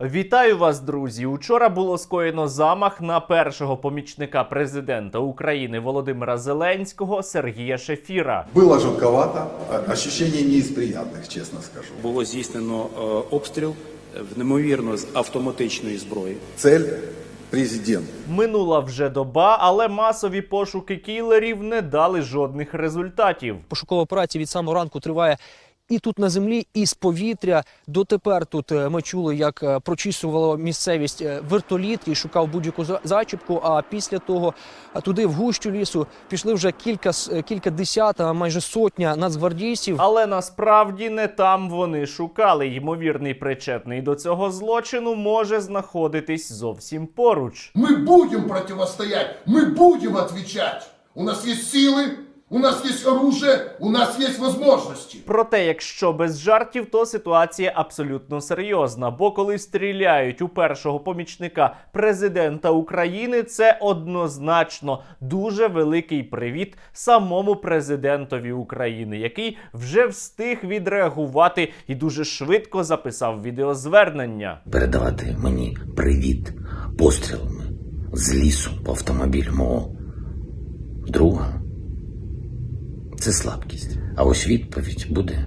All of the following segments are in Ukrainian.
Вітаю вас, друзі! Учора було скоєно замах на першого помічника президента України Володимира Зеленського Сергія Шефіра. Было жутковато, а- ощущение не из приятных, честно скажу. було здійснено е, обстріл е, неймовірно з автоматичної зброї. Цель – президент. Минула вже доба, але масові пошуки кілерів не дали жодних результатів. пошукова операція від самого ранку триває і тут на землі, і з повітря. Дотепер тут е, ми чули, як е, прочісувало місцевість е, вертоліт і шукав будь-яку за- зачіпку. А після того е, туди в гущу лісу пішли вже кілька с- е, кілька десят, а майже сотня нацгвардійців. Але насправді не там вони шукали. Ймовірний причетний до цього злочину може знаходитись зовсім поруч. Мы будем противостоять, мы будем отвечать. У нас есть силы, у нас есть оружие, у нас есть возможности. Проте, якщо без жартів, то ситуація абсолютно серйозна. Бо коли стріляють у першого помічника президента України, це однозначно дуже великий привіт самому президентові України, який вже встиг відреагувати і дуже швидко записав відеозвернення. передавати мені привіт пострілами з лісу по автомобілю мого друга. Це слабкість. А ось відповідь буде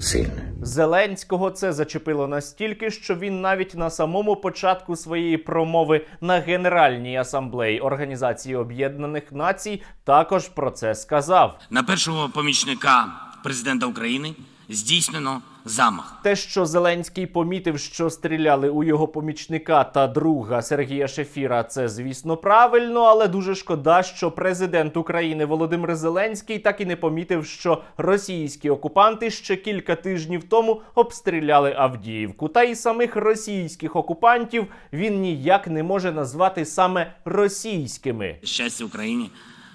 сильною. Зеленського це зачепило настільки, що він навіть на самому початку своєї промови на Генеральній асамблеї Організації Об'єднаних Націй також про це сказав. На першого помічника президента України здійснено замах. Те, що Зеленський помітив, що стріляли у його помічника та друга Сергія Шефіра, це звісно правильно, але дуже шкода, що президент України Володимир Зеленський так і не помітив, що російські окупанти ще кілька тижнів тому обстріляли Авдіївку. Та й самих російських окупантів він ніяк не може назвати саме російськими. Щастя Україні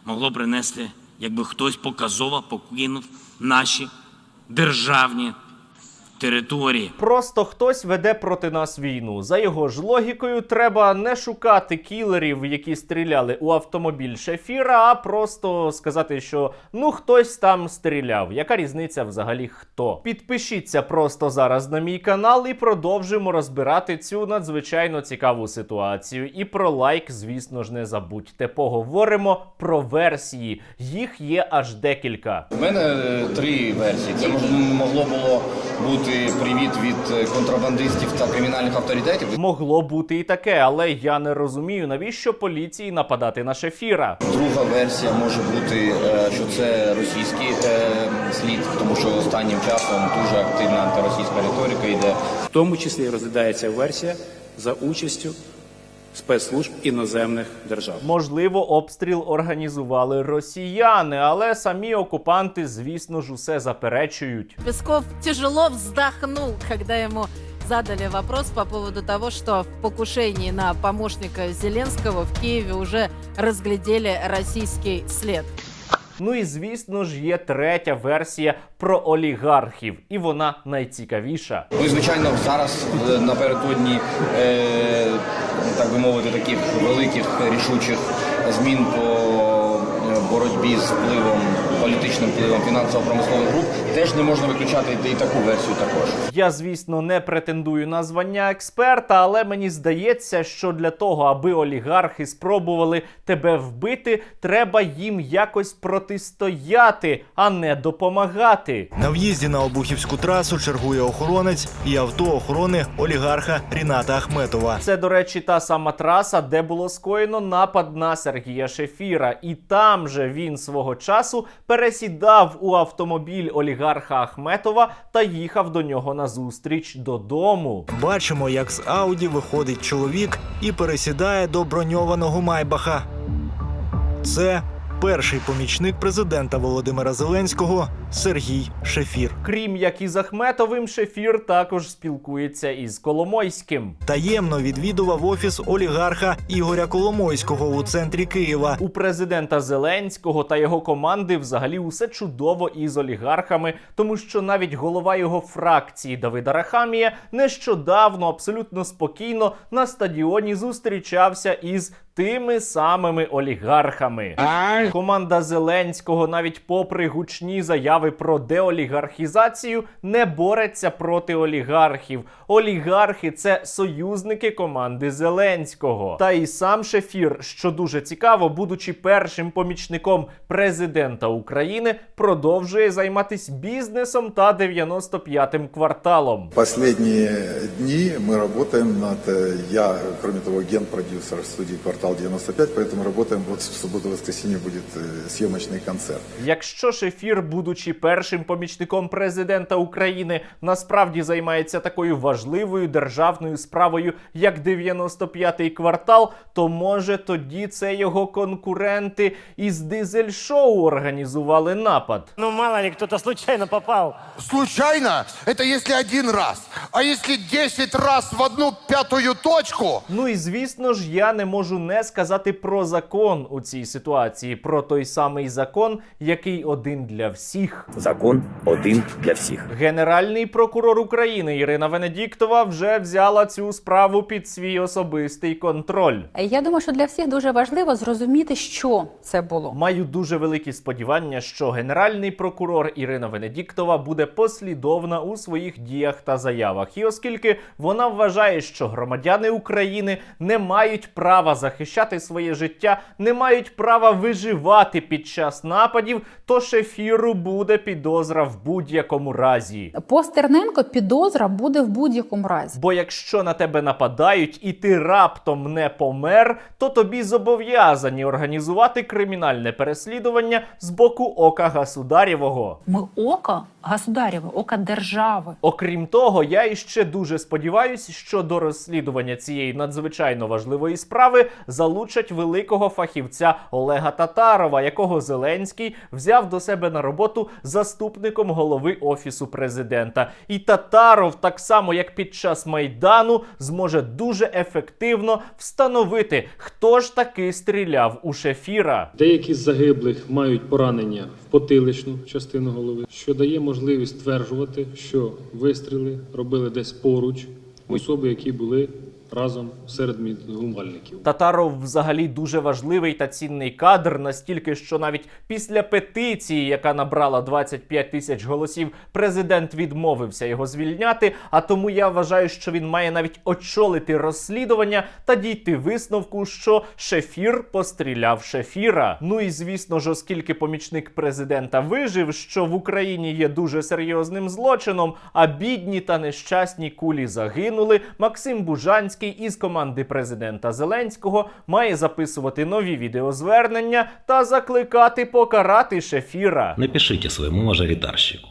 могло принести, якби хтось показово покинув наші державні території. Просто хтось веде проти нас війну. За його ж логікою, треба не шукати кілерів, які стріляли у автомобіль Шефіра, а просто сказати, що ну хтось там стріляв. Яка різниця взагалі хто? Підпишіться просто зараз на мій канал і продовжимо розбирати цю надзвичайно цікаву ситуацію. І про лайк, звісно ж, не забудьте. Поговоримо про версії. Їх є аж декілька. У мене е, три версії. Це могло було бути привіт від е, контрабандистів та кримінальних авторитетів. Могло бути і таке, але я не розумію, навіщо поліції нападати на Шефіра. Друга версія може бути, е, що це російський е, слід, тому що останнім часом дуже активна антиросійська риторика йде. В тому числі розглядається версія за участю спецслужб іноземних держав. Можливо, обстріл організували росіяни, але самі окупанти, звісно ж, усе заперечують. Песков тяжело вздохнул, когда ему задали вопрос по поводу того, что в покушении на помощника Зеленского в Киеве уже разглядели российский след. Ну і звісно ж, є третя версія про олігархів, і вона найцікавіша. Ну і звичайно, зараз е, напередодні, е, так би мовити, таких великих рішучих змін по е, боротьбі з впливом, політичним впливом фінансово-промислових груп, теж не можна виключати і таку версію також. Я, звісно, не претендую на звання експерта, але мені здається, що для того, аби олігархи спробували тебе вбити, треба їм якось протистояти, а не допомагати. На в'їзді на Обухівську трасу чергує охоронець і авто охорони олігарха Ріната Ахметова. Це, до речі, та сама траса, де було скоєно напад на Сергія Шефіра. І там же він свого часу пересідав у автомобіль олігарха Ахметова та їхав до нього на зустріч додому. Бачимо, як з Ауді виходить чоловік і пересідає до броньованого Майбаха. Це перший помічник президента Володимира Зеленського Сергій Шефір. Крім як із Ахметовим, Шефір також спілкується із Коломойським. Таємно відвідував офіс олігарха Ігоря Коломойського у центрі Києва. У президента Зеленського та його команди взагалі усе чудово із олігархами, тому що навіть голова його фракції Давида Рахамія нещодавно абсолютно спокійно на стадіоні зустрічався із тими самими олігархами Команда Зеленського, навіть попри гучні заяви заяви про деолігархізацію не бореться проти олігархів. Олігархи це союзники команди Зеленського. Та і сам Шефір, що дуже цікаво, будучи першим помічником президента України, продовжує займатися бізнесом та 95-м кварталом. Последние дни мы работаем над... э, Я, кроме того, ген-продюсер студии «Квартал 95», поэтому работаем, вот в субботу-воскресенье будет э, съемочный концерт. Якщо Шефір, будучи першим помічником президента України, насправді займається такою важливою державною справою, як 95-й квартал, то може тоді це його конкуренти із дизель-шоу організували напад. Ну, мало ли, кто-то случайно попал. Случайно? Это если один раз. А если 10 раз в одну пятую точку? Ну і звісно ж, я не можу не сказати про закон у цій ситуації, про той самий закон, який один для всіх. Закон один для всіх. Генеральний прокурор України Ірина Венедіктова вже взяла цю справу під свій особистий контроль. Я думаю, що для всіх дуже важливо зрозуміти, що це було. Маю дуже великі сподівання, що генеральний прокурор Ірина Венедіктова буде послідовна у своїх діях та заявах. І оскільки вона вважає, що громадяни України не мають права захищати своє життя, не мають права виживати під час нападів, то шефіру буде підозра в будь-якому разі. По Стерненко підозра буде в будь-якому разі. Бо якщо на тебе нападають і ти раптом не помер, то тобі зобов'язані організувати кримінальне переслідування з боку ока государєвого. Ми око государєве, око держави. Окрім того, я іще дуже сподіваюся, що до розслідування цієї надзвичайно важливої справи залучать великого фахівця Олега Татарова, якого Зеленський взяв до себе на роботу заступником голови офісу президента. І Татаров, так само як під час майдану, зможе дуже ефективно встановити, хто ж таки стріляв у шефіра. Деякі з загиблих мають поранення в потиличну частину голови, що дає можливість стверджувати, що вистріли робили десь поруч особи, які були разом серед мітингувальників. Татаров взагалі дуже важливий та цінний кадр, настільки, що навіть після петиції, яка набрала 25 тисяч голосів, президент відмовився його звільняти. А тому я вважаю, що він має навіть очолити розслідування та дійти висновку, що шефір постріляв шефіра. Ну і звісно ж, оскільки помічник президента вижив, що в Україні є дуже серйозним злочином, а бідні та нещасні кулі загинули. Максим Бужанський із команди президента Зеленського має записувати нові відеозвернення та закликати покарати шефіра. Напишіть своєму мажоритарщику.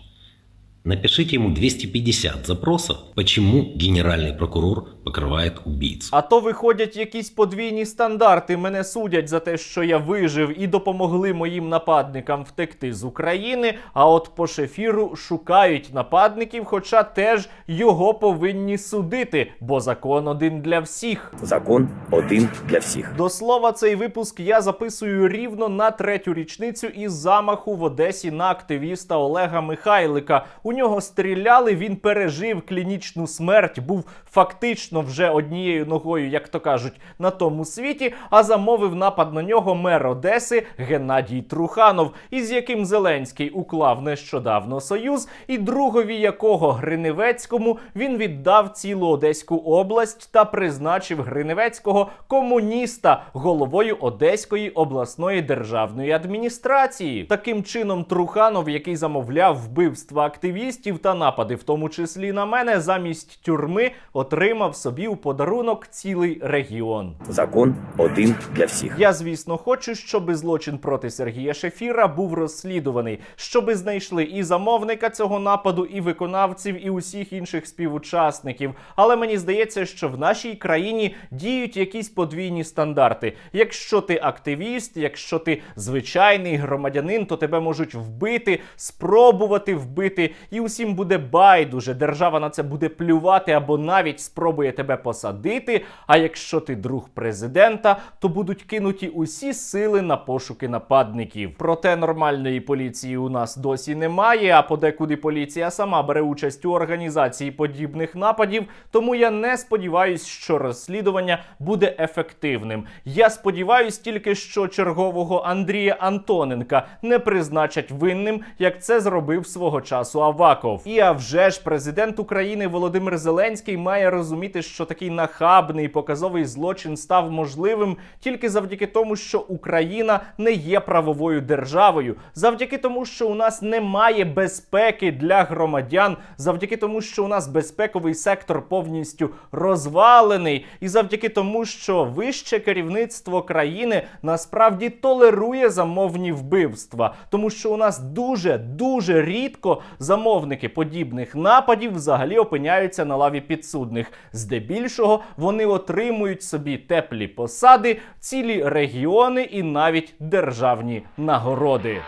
Напишите ему 250 запросов, почему генеральный прокурор покрывает убийцу. А то виходять якісь подвійні стандарти. Мене судять за те, що я вижив і допомогли моїм нападникам втекти з України. А от по шефіру шукають нападників, хоча теж його повинні судити, бо закон один для всіх. Закон один для всіх. До слова, цей випуск я записую рівно на третю річницю із замаху в Одесі на активіста Олега Михайлика. У нього стріляли, він пережив клінічну смерть, був фактично вже однією ногою, як то кажуть, на тому світі. А замовив напад на нього мер Одеси Геннадій Труханов, із яким Зеленський уклав нещодавно союз, і другові якого Гриневецькому він віддав цілу Одеську область та призначив Гриневецького комуніста головою Одеської обласної державної адміністрації. Таким чином, Труханов, який замовляв вбивства активістів та напади, в тому числі на мене, замість тюрми отримав собі у подарунок цілий регіон. Закон один для всіх. Я, звісно, хочу, щоб злочин проти Сергія Шефіра був розслідуваний, щоби знайшли і замовника цього нападу, і виконавців, і усіх інших співучасників. Але мені здається, що в нашій країні діють якісь подвійні стандарти. Якщо ти активіст, якщо ти звичайний громадянин, то тебе можуть вбити, спробувати вбити, і усім буде байдуже. Держава на це буде плювати або навіть спробує тебе посадити. А якщо ти друг президента, то будуть кинуті усі сили на пошуки нападників. Проте нормальної поліції у нас досі немає. А подекуди поліція сама бере участь у організації подібних нападів. Тому я не сподіваюсь, що розслідування буде ефективним. Я сподіваюсь тільки, що чергового Андрія Антоненка не призначать винним, як це зробив свого часу Аваков. І а вже ж президент України Володимир Зеленський має розуміти, що такий нахабний показовий злочин став можливим тільки завдяки тому, що Україна не є правовою державою, завдяки тому, що у нас немає безпеки для громадян, завдяки тому, що у нас безпековий сектор повністю розвалений, і завдяки тому, що вище керівництво країни насправді толерує замовні вбивства, тому що у нас дуже дуже рідко замовники подібних нападів взагалі опиняються на лаві підсудних. Здебільшого вони отримують собі теплі посади, цілі регіони і навіть державні нагороди.